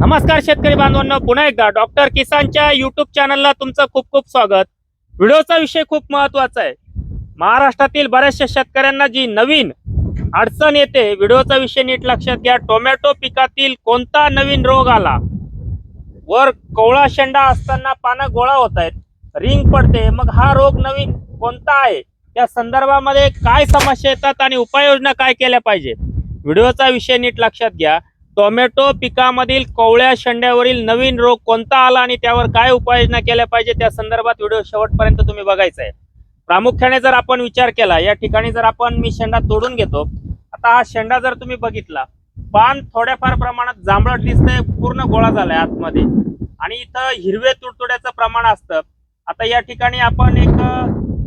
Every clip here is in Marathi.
नमस्कार शेतकरी बांधवांना पुन्हा एकदा डॉक्टर किसानच्या युट्यूब चॅनलला तुमचं खूप खूप स्वागत. व्हिडिओचा विषय खूप महत्त्वाचा आहे. महाराष्ट्रातील बऱ्याचशा शेतकऱ्यांना जी नवीन अडचण येते व्हिडिओचा विषय नीट लक्षात घ्या. टोमॅटो पिकातील कोणता नवीन रोग आला? वर कोवळा शेंडा असताना पानं गोळा होत आहेत रिंग पडते मग हा रोग नवीन कोणता आहे? त्या संदर्भामध्ये काय समस्या येतात आणि उपाययोजना काय केल्या पाहिजे व्हिडिओचा विषय नीट लक्षात घ्या. टोमॅटो पिकामधील कोवळ्या शेंड्यावरील नवीन रोग कोणता आला आणि त्यावर काय उपाययोजना केल्या पाहिजे त्या संदर्भात व्हिडिओ शेवटपर्यंत तुम्ही बघायचा आहे. प्रामुख्याने जर आपण विचार केला या ठिकाणी जर आपण मी शेंडा तोडून घेतो आता हा शेंडा जर तुम्ही बघितला पान थोड्याफार प्रमाणात जांभळट दिसतंय पूर्ण गोळा झालाय आतमध्ये. आणि इथं हिरवे तुडतुड्याचं प्रमाण असतं. आता या ठिकाणी आपण एक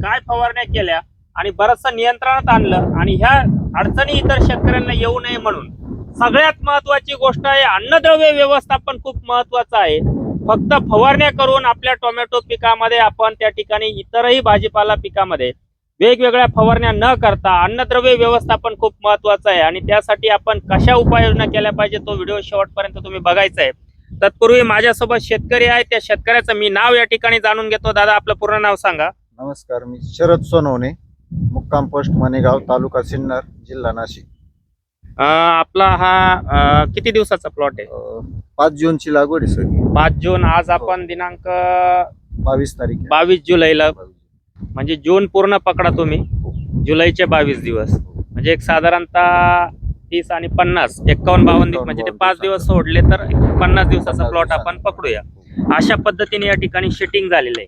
काय फवारण्या केल्या आणि बरचसं नियंत्रणात आणलं आणि ह्या अडचणी इतर शेतकऱ्यांना येऊ नये म्हणून सगळ्यात महत्वाची गोष्ट आहे अन्नद्रव्य व्यवस्थापन खूप महत्वाचं आहे. फक्त फवारण्या करून आपल्या टोमॅटो पिकामध्ये आपण त्या ठिकाणी इतरही भाजीपाला पिकामध्ये वेगवेगळ्या फवारण्या न करता अन्नद्रव्य व्यवस्थापन खूप महत्वाचं आहे आणि त्यासाठी आपण कशा उपाययोजना केल्या पाहिजे तो व्हिडिओ शेवटपर्यंत तुम्ही बघायचा आहे. तत्पूर्वी माझ्यासोबत शेतकरी आहे त्या शेतकऱ्याचं मी नाव या ठिकाणी जाणून घेतो. दादा आपलं पूर्ण नाव सांगा. नमस्कार मी शरद सोनवणे मुक्काम पोस्ट मनेगाव तालुका सिन्नर जिल्हा नाशिक. आपला हा किती दिवसाचा प्लॉट आहे? पाच जूनची लागवड आहे सर. पाच जून. आज आपण दिनांक बावीस तारीख. बावीस जुलैला. म्हणजे जून पूर्ण पकडा तुम्ही. जुलैचे बावीस दिवस. म्हणजे एक साधारणतः तीस आणि पन्नास एक्कावन्न बावन्न दिवस. म्हणजे ते पाच दिवस सोडले तर पन्नास दिवसाचा प्लॉट आपण पकडूया. अशा पद्धतीने या ठिकाणी सेटिंग झालेलं आहे.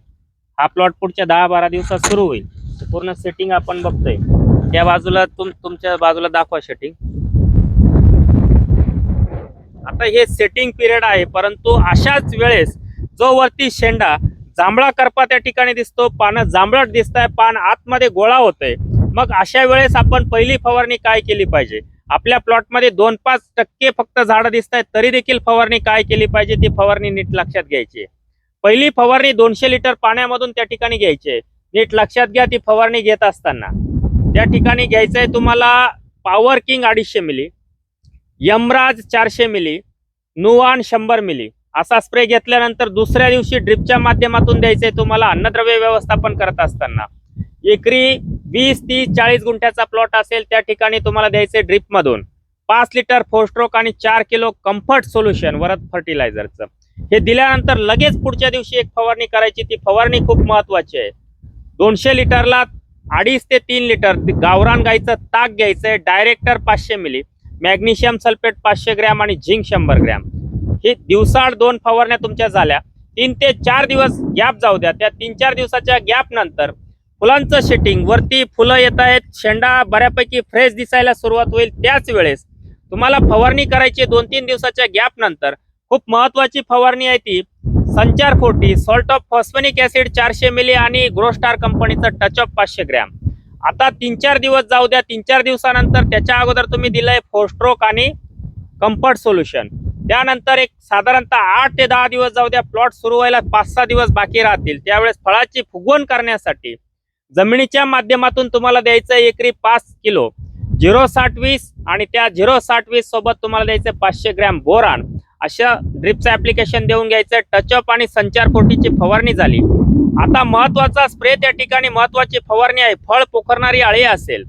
हा प्लॉट पुढच्या दहा बारा दिवसात सुरू होईल. पूर्ण सेटिंग आपण बघतोय. त्या बाजूला तुम तुमच्या बाजूला दाखवा सेटिंग आता हे सेटिंग पिरियड आहे परंतु अशाच वेळेस जो वरती शेंडा जांभळा करपा त्या ठिकाणी दिसतो पानं जांभळट दिसत आहे पान आतमध्ये गोळा होतंय मग अशा वेळेस आपण पहिली फवारणी काय केली पाहिजे? आपल्या प्लॉटमध्ये दोन पाच टक्के फक्त झाडं दिसत आहेत तरी देखील फवारणी काय केली पाहिजे? ती फवारणी नीट लक्षात घ्यायची पहिली फवारणी दोनशे लिटर पाण्यामधून त्या ठिकाणी घ्यायची आहे. नीट लक्षात घ्या ती फवारणी घेत असताना. त्या ठिकाणी घ्यायचं आहे तुम्हाला पॉवर किंग अडीचशे मिली यमराज चारशे मिली नुवान शंभर मिली. असा स्प्रे घेतल्यानंतर दुसऱ्या दिवशी ड्रिपच्या माध्यमातून द्यायचंय तुम्हाला अन्नद्रव्य व्यवस्थापन करत असताना. एकरी वीस तीस चाळीस गुंठ्याचा प्लॉट असेल त्या ठिकाणी तुम्हाला द्यायचे ड्रिप मधून. पाच लिटर फोस्ट्रोक आणि चार किलो कम्फर्ट सोल्युशन वरद फर्टिलायझरचं हे दिल्यानंतर लगेच पुढच्या दिवशी एक फवारणी करायची ती फवारणी खूप महत्वाची आहे. दोनशे लिटरला अडीच ते तीन लिटर गावरान गाईचं ताक घ्यायचंय डायरेक्टर पाचशे मिली. मॅग्नेशियम सल्फेट पाचशे ग्रॅम आणि झिंक शंभर ग्रॅम. हे दिवसाआड दोन फवारण्या तुमच्या झाल्या. तीन ते चार दिवस गॅप जाऊ द्या. त्या तीन चार दिवसाच्या गॅप नंतर फुलांचं शेटिंग वरती फुलं येत आहेत. शेंडा बऱ्यापैकी फ्रेश दिसायला सुरुवात होईल त्याच वेळेस. तुम्हाला फवारणी करायची दोन तीन दिवसाच्या गॅप नंतर. खूप महत्वाची फवारणी आहे ती. संचार forty salt of phosphonic acid चारशे मिली आणि ग्रोस्टार कंपनीचं टच ऑफ पाचशे ग्रॅम. आता तीन चार दिवस जाऊ द्या तीन चार दिवसानंतर त्याच्या अगोदर तुम्ही दिलंय फोस्ट्रोक आणि कम्फर्ट सोल्युशन त्यानंतर एक साधारणतः आठ ते दहा दिवस जाऊ द्या प्लॉट सुरू व्हायला पाच सहा दिवस बाकी राहतील. त्यावेळेस फळाची फुगवण करण्यासाठी जमिनीच्या माध्यमातून तुम्हाला द्यायचं एकरी पाच किलो. झिरो साठ वीस आणि त्या झिरो साठ वीस सोबत तुम्हाला द्यायचं पाचशे ग्रॅम बोरान. अशा ड्रिपचं ऍप्लिकेशन देऊन घ्यायचं टचअप आणि संचार कोटीची फवारणी झाली. आता महत्त्वाचा स्प्रे त्या ठिकाणी महत्वाची फवारणी आहे. फळ पोखरणारी आळी असेल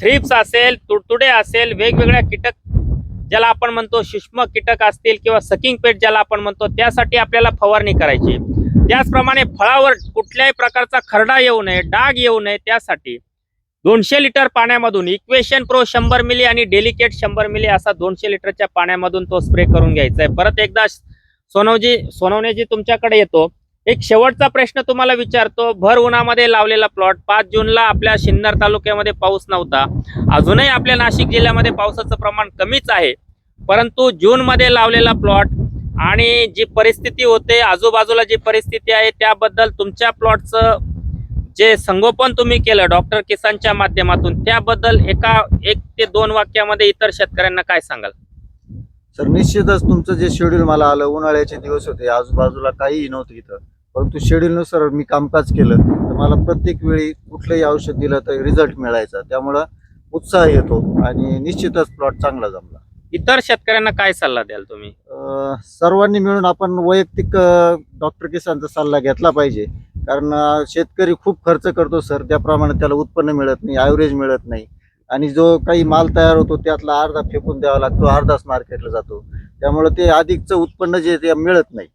थ्रिप्स असेल तुडतुडे असेल वेगवेगळ्या कीटक ज्याला आपण म्हणतो सूक्ष्म कीटक असतील किंवा सकिंग पेट ज्याला आपण म्हणतो त्यासाठी आपल्याला फवारणी करायची. त्याचप्रमाणे फळावर कुठल्याही प्रकारचा खरडा येऊ नये डाग येऊ नये त्यासाठी दोनशे लिटर पाण्यामधून इक्वेशन प्रो शंभर मिली आणि डेलिकेट शंभर मिली असा दोनशे लिटरच्या पाण्यामधून तो स्प्रे करून घ्यायचा आहे. परत एकदा सोनवजी सोनवणेजी तुमच्याकडे येतो. एक शेवटचा प्रश्न तुम्हाला विचारतो. भर उन्हामध्ये लावलेला प्लॉट पाच जूनला आपल्या सिन्नर तालुक्यामध्ये पाऊस नव्हता. अजूनही आपल्या नाशिक जिल्ह्यामध्ये पावसाचं प्रमाण कमीच आहे. परंतु जून मध्ये लावलेला प्लॉट आणि जी परिस्थिती होते आजूबाजूला जी परिस्थिती आहे त्याबद्दल तुमच्या प्लॉटचं जे संगोपन तुम्ही केलं डॉक्टर किसानच्या माध्यमातून त्याबद्दल एका एक ते दोन वाक्यामध्ये इतर शेतकऱ्यांना काय सांगाल? सर निश्चितच तुमचं जे शेड्यूल मला आलं उन्हाळ्याचे दिवस होते आजूबाजूला काहीही नव्हतं इथं. परंतु शेड्यूलनुसार मी कामकाज केलं तर मला प्रत्येक वेळी कुठलंही औषध दिलं तर रिझल्ट मिळायचा. त्यामुळं उत्साह येतो आणि निश्चितच प्लॉट चांगला जमला. इतर शेतकऱ्यांना काय सल्ला द्याल तुम्ही? अं, सर्वांनी मिळून आपण वैयक्तिक डॉक्टर किसानचा सल्ला घेतला पाहिजे. कारण अं, शेतकरी खूप खर्च करतो सर. त्याप्रमाणे त्याला उत्पन्न मिळत नाही ॲव्हरेज मिळत नाही. आणि जो काही माल तयार होतो त्यातला अर्धा फेकून द्यावा लागतो अर्धाच मार्केटला जातो. त्यामुळे ते अधिकचं उत्पन्न जे आहे ते मिळत नाही.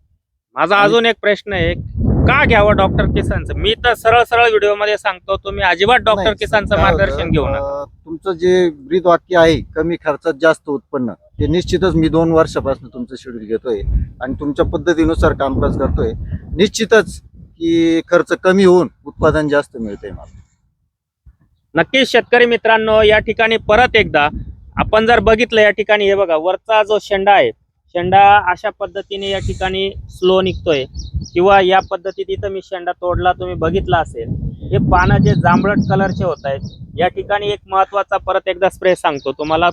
माझा अजून एक प्रश्न आहे का घ्यावं डॉक्टर किसानचं? मी तर सरळ सरळ व्हिडिओमध्ये सांगतो तुम्ही अजिबात डॉक्टर किसानचं मार्गदर्शन घेऊ नका. तुमचं जे ब्रीद वाक्य आहे कमी खर्चात जास्त उत्पन्न ते निश्चितच मी दोन वर्षापासून तुमचं शेड्यूल घेतोय आणि तुमच्या पद्धतीनुसार कामकाज करतोय. निश्चितच की खर्च कमी होऊन उत्पादन जास्त मिळतंय मला. नक्कीच शेतकरी मित्रांनो या ठिकाणी परत एकदा आपण जर बघितलं या ठिकाणी हे बघा वरचा जो शेंडा आहे शेंडा अशा पद्धतीने या ठिकाणी स्लो निघतोय. किंवा या पद्धतीत इथं मी शेंडा तोडला तुम्ही बघितला असेल. हे पानं जे जांभळट कलरचे होत आहेत. या ठिकाणी एक महत्त्वाचा परत एकदा स्प्रे सांगतो तुम्हाला.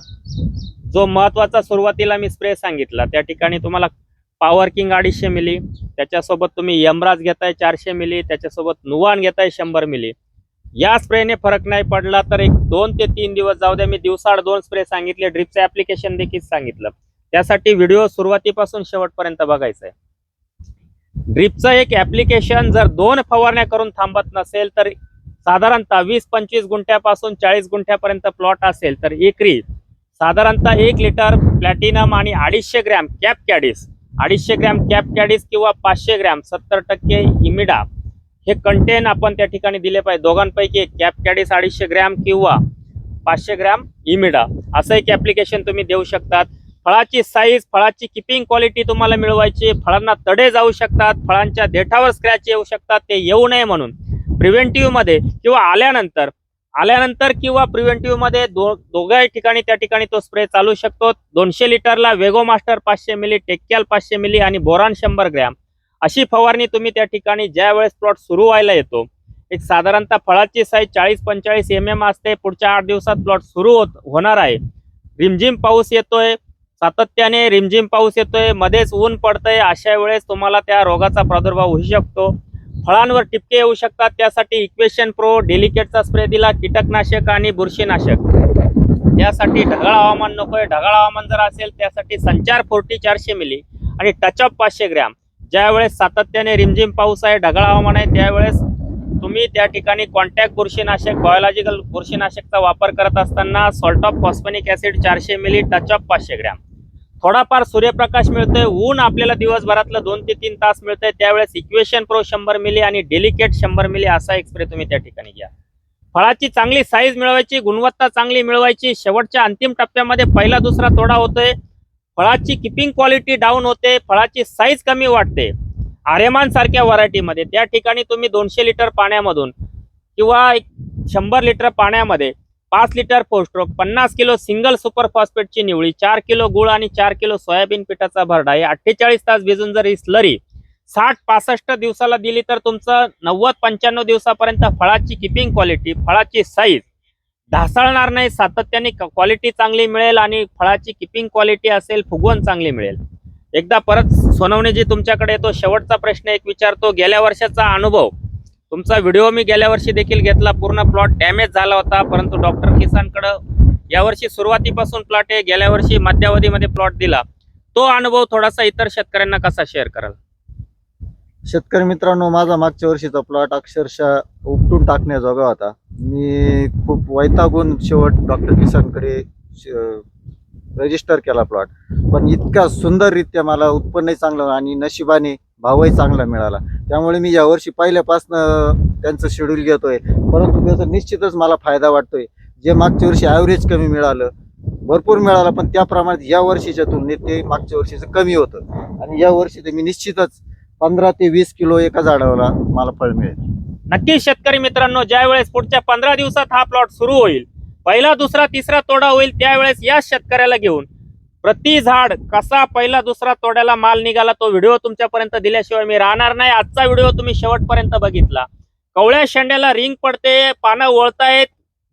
जो महत्त्वाचा सुरुवातीला मी स्प्रे सांगितला त्या ठिकाणी तुम्हाला पॉवर किंग अडीचशे मिली त्याच्यासोबत तुम्ही यमराज घेताय चारशे मिली त्याच्यासोबत नुवान घेताय शंभर मिली या स्प्रेने फरक नाही पडला तर एक दोन ते तीन दिवस जाऊ द्या. मी दिवसाआड दोन स्प्रे सांगितले ड्रिपचं ऍप्लिकेशन देखील सांगितलं. त्यासाठी व्हिडिओ सुरुवातीपासून शेवटपर्यंत बघायचा आहे ड्रीपचं एक ऍप्लिकेशन जर दोन फवारण्या करून थांबत नसेल तर साधारणतः वीस पंचवीस गुंठ्यापासून चाळीस गुंठ्यापर्यंत प्लॉट असेल तर एकरी साधारणतः एक लिटर प्लॅटिनम आणि अडीचशे ग्रॅम कॅप कॅडीस अडीचशे ग्रॅम कॅप कॅडीस किंवा पाचशे ग्रॅम सत्तर टक्के इमिडा हे कंटेन आपण त्या ठिकाणी दिले पाहिजे. दोघांपैकी एक कॅप कॅडीस अडीचशे ग्रॅम किंवा पाचशे ग्रॅम इमिडा. असं एक ऍप्लिकेशन तुम्ही देऊ शकतात. फळाची साईज फळाची किपिंग क्वालिटी तुम्हाला मिळवायची फळांना तडे जाऊ शकतात फळांच्या देठावर स्क्रॅच येऊ शकतात ते येऊ नये म्हणून. प्रिव्हेंटिव्हमध्ये किंवा आल्यानंतर आल्यानंतर किंवा प्रिव्हेंटिव्हमध्ये दो दोघ्याही ठिकाणी त्या ठिकाणी तो स्प्रे चालू शकतो. दोनशे लिटरला वेगो मास्टर पाचशे मिली टेक्याल पाचशे मिली आणि बोरान शंभर ग्रॅम. अशी फवारणी तुम्ही त्या ठिकाणी ज्या वेळेस प्लॉट सुरू व्हायला येतो एक साधारणतः फळाची साईज चाळीस पंचेचाळीस एम एम असते. पुढच्या आठ दिवसात प्लॉट सुरू होत होणार आहे. रिमझिम पाऊस येतोय. सातत्याने रिमझिम पाऊस येतोय मध्येच ऊन पडतंय अशा वेळेस तुम्हाला त्या रोगाचा प्रादुर्भाव होऊ शकतो. फळांवर टिपके येऊ शकतात त्यासाठी इक्वेशन प्रो डेलिकेटचा स्प्रे दिला कीटकनाशक आणि बुरशीनाशक. त्यासाठी ढगाळ हवामान नकोय ढगाळ हवामान जर असेल त्यासाठी संचार फोर्टी चारशे मिली आणि टचअप पाचशे ग्रॅम. ज्यावेळेस सातत्याने रिमझिम पाऊस आहे ढगाळ हवामान आहे त्यावेळेस तुम्ही त्या ठिकाणी कॉन्टॅक्ट बुरशीनाशक बायोलॉजिकल बुरशीनाशकचा वापर करत असताना सॉल्ट ऑफ फॉस्फेनिक ऍसिड चारशे मिली टचअप पाचशे ग्रॅम. थोडाफार सूर्यप्रकाश मिळतोय ऊन आपल्याला दिवसभरातलं दोन ते तीन तास मिळतंय. त्यावेळेस इक्वेशन प्रो शंभर मिली आणि डेलिकेट शंभर मिली असा एक स्प्रे तुम्ही त्या ठिकाणी घ्या. फळाची चांगली साईज मिळवायची गुणवत्ता चांगली मिळवायची. शेवटच्या अंतिम टप्प्यामध्ये पहिला दुसरा तोडा होतोय. फळाची किपिंग क्वालिटी डाऊन होते फळाची साईज कमी वाटते आर्यमान सारख्या व्हरायटीमध्ये त्या ठिकाणी तुम्ही दोनशे लिटर पाण्यामधून किंवा एक शंभर लिटर पाण्यामध्ये पाच लिटर पोस्ट्रोक पन्नास किलो सिंगल सुपर फॉस्फेटची निवळी चार किलो गुळ आणि चार किलो सोयाबीन पिठाचा भरडा हे अठ्ठेचाळीस तास भिजून जर ही स्लरी साठ पासष्ट दिवसाला दिली तर तुमचं नव्वद पंच्याण्णव दिवसापर्यंत फळाची किपिंग क्वालिटी फळाची साईज ढासळणार नाही सातत्याने क्वालिटी चांगली मिळेल आणि फळाची किपिंग क्वालिटी असेल फुगवण चांगली मिळेल. एकदा परत सोनवणेजी तुमच्याकडे येतो शेवटचा प्रश्न एक विचारतो गेल्या वर्षाचा अनुभव तुमचा व्हिडिओ मी गेल्या वर्षी देखील घेतला. पूर्ण प्लॉट डॅमेज झाला होता परंतु डॉक्टर किसानकडं यावर्षी सुरुवातीपासून प्लॉट आहे. गेल्या वर्षी मध्यावधीमध्ये प्लॉट दिला. तो अनुभव थोडासा इतर शेतकऱ्यांना कसा शेअर कराल? शेतकरी मित्रांनो माझा मागच्या वर्षीचा प्लॉट अक्षरशः उपटून टाकण्याजोगा होता. मी खूप वैतागून शेवट डॉक्टर किसानकडे रजिस्टर केला प्लॉट पण इतका सुंदररित्या मला उत्पन्नही चांगलं आणि नशिबाने भावही चांगला मिळाला. त्यामुळे मी यावर्षी पहिल्यापासनं त्यांचं शेड्यूल घेतोय. परंतु त्याचा निश्चितच मला फायदा वाटतोय. जे मागच्या वर्षी ॲव्हरेज कमी मिळालं भरपूर मिळालं पण त्याप्रमाणे या वर्षीच्या तुलनेत ते मागच्या वर्षीचं कमी होतं. आणि या वर्षी ते मी निश्चितच पंधरा ते वीस किलो एका झाडाला मला फळ मिळेल. नक्की शेतकरी मित्रांनो ज्यावेळेस पुढच्या पंधरा दिवसात हा प्लॉट सुरू होईल पहिला दुसरा तिसरा तोडा होईल त्यावेळेस या शेतकऱ्याला घेऊन प्रति झाड कसा पहिला दुसरा तोड्याला माल निघाला तो व्हिडिओ तुमच्यापर्यंत दिल्याशिवाय मी राहणार नाही. आजचा व्हिडिओ तुम्ही शेवटपर्यंत बघितला. कवळ्या शेंड्याला रिंग पडते पानं वळतायत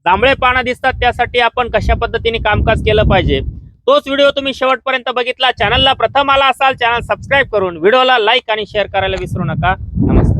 जांभळे पानं दिसतात त्यासाठी आपण कशा पद्धतीने कामकाज केलं पाहिजे? तोच व्हिडिओ तुम्ही शेवटपर्यंत बघितला. चॅनलला प्रथम आला असाल चॅनल सबस्क्राईब करून व्हिडिओला लाईक आणि शेअर करायला विसरू नका. नमस्कार.